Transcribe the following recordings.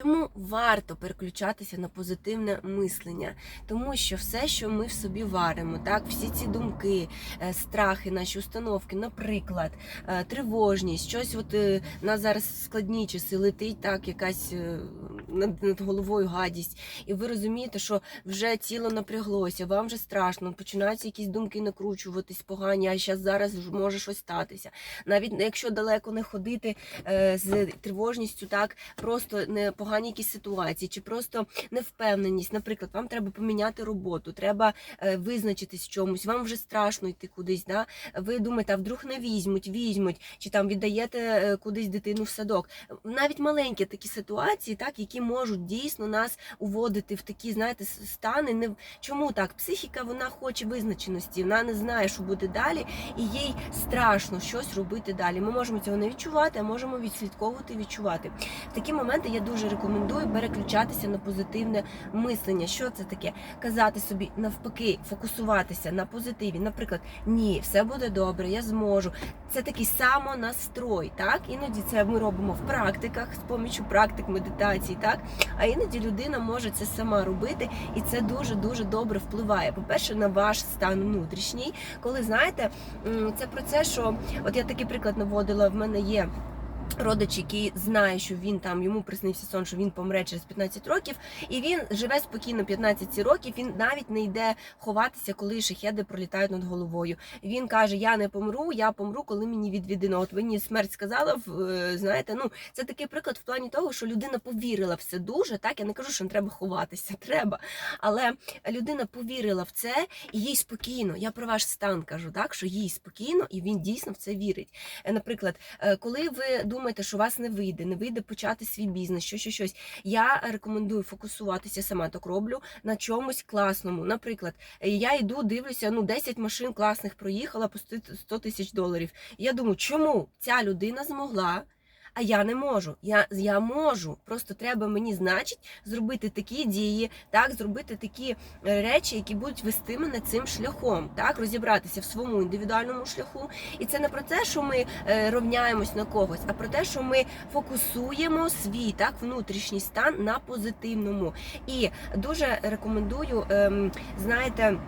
Тому варто переключатися на позитивне мислення, тому що все, що ми в собі варимо, так, всі ці думки, е, страхи, наші установки, наприклад, е, тривожність, щось от е, на зараз складні часи летить так, якась над, над головою гадість, і ви розумієте, що вже тіло напряглося, вам вже страшно, починаються якісь думки накручуватись погані, а зараз зараз може щось статися. Навіть якщо далеко не ходити з тривожністю, так просто не погані якісь ситуації, чи просто невпевненість. Наприклад, вам треба поміняти роботу, треба е, визначитись в чомусь, вам вже страшно йти кудись. Да? Ви думаєте, а вдруг не візьмуть, візьмуть, чи там віддаєте е, кудись дитину в садок. Навіть маленькі такі ситуації, так, які можуть дійсно нас уводити в такі, знаєте, стани. Не чому так? Психіка вона хоче визначеності, вона не знає, що буде далі, і їй страшно щось робити далі. Ми можемо цього не відчувати, а можемо відслідковувати відчувати. В такі моменти я дуже рекомендую переключатися на позитивне мислення. Що це таке? Казати собі навпаки, фокусуватися на позитиві. Наприклад, ні, все буде добре, я зможу. Це такий самонастрой. Так, іноді це ми робимо в практиках з помічю практик медитації, так а іноді людина може це сама робити, і це дуже дуже добре впливає. По-перше, на ваш стан внутрішній, коли знаєте, це про це, що от я такий приклад наводила. В мене є. Родич, який знає, що він там йому приснився сон, що він помре через 15 років, і він живе спокійно 15 років. Він навіть не йде ховатися, коли шахеди пролітають над головою. Він каже: Я не помру, я помру, коли мені відведено. От мені смерть сказала, е, знаєте, ну це такий приклад в плані того, що людина повірила в це дуже. Так я не кажу, що не треба ховатися, треба. Але людина повірила в це і їй спокійно. Я про ваш стан кажу, так що їй спокійно, і він дійсно в це вірить. Е, Наприклад, е, коли ви думаєте, що у вас не вийде, не вийде почати свій бізнес, що, що щось, я рекомендую фокусуватися, сама так роблю на чомусь класному. Наприклад, е, я йду, дивлюся, ну 10 машин класних проїхала по 100 тисяч доларів. Я думаю, чому ця людина змогла? А я не можу. Я, я можу. Просто треба мені, значить, зробити такі дії, так, зробити такі е, речі, які будуть вести мене цим шляхом, так, розібратися в своєму індивідуальному шляху. І це не про те, що ми е, рівняємось на когось, а про те, що ми фокусуємо свій так внутрішній стан на позитивному. І дуже рекомендую, ем, знаєте.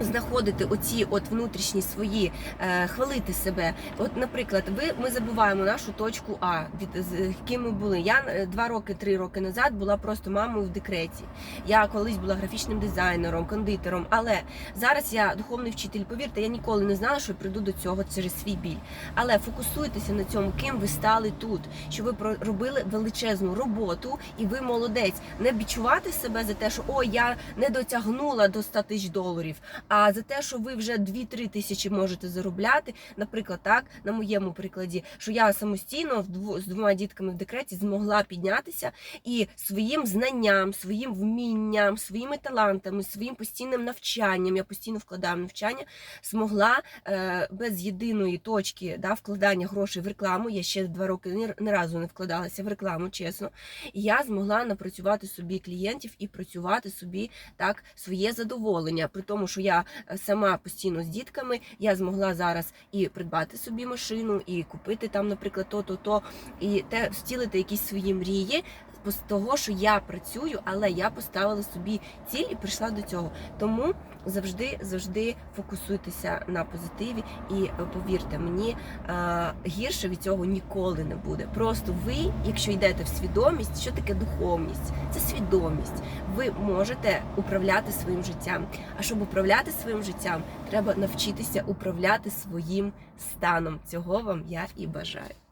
Знаходити оці от внутрішні свої, е, хвалити себе. От, наприклад, ви ми забуваємо нашу точку А, від з ким ми були. Я е, два роки, три роки назад була просто мамою в декреті. Я колись була графічним дизайнером, кондитером, але зараз я духовний вчитель. Повірте, я ніколи не знала, що прийду до цього через свій біль. Але фокусуйтеся на цьому, ким ви стали тут, що ви робили величезну роботу, і ви молодець. Не відчувати себе за те, що о, я не дотягнула до 100 тисяч доларів. А за те, що ви вже 2-3 тисячі можете заробляти, наприклад, так на моєму прикладі, що я самостійно з двома дітками в декреті змогла піднятися і своїм знанням, своїм вмінням, своїми талантами, своїм постійним навчанням, я постійно вкладаю навчання, змогла е, без єдиної точки да, вкладання грошей в рекламу. Я ще два роки ні разу не вкладалася в рекламу, чесно. І я змогла напрацювати собі клієнтів і працювати собі так своє задоволення. При тому, що я е, сама постійно з дітками, я змогла зараз і придбати собі машину, і купити там, наприклад, то, то, то, і те втілити якісь свої мрії. З того, що я працюю, але я поставила собі ціль і прийшла до цього. Тому завжди, завжди фокусуйтеся на позитиві, і е, повірте мені, е, гірше від цього ніколи не буде. Просто ви, якщо йдете в свідомість, що таке духовність? Це свідомість. Ви можете управляти своїм життям. А щоб управляти своїм життям, треба навчитися управляти своїм станом. Цього вам я і бажаю.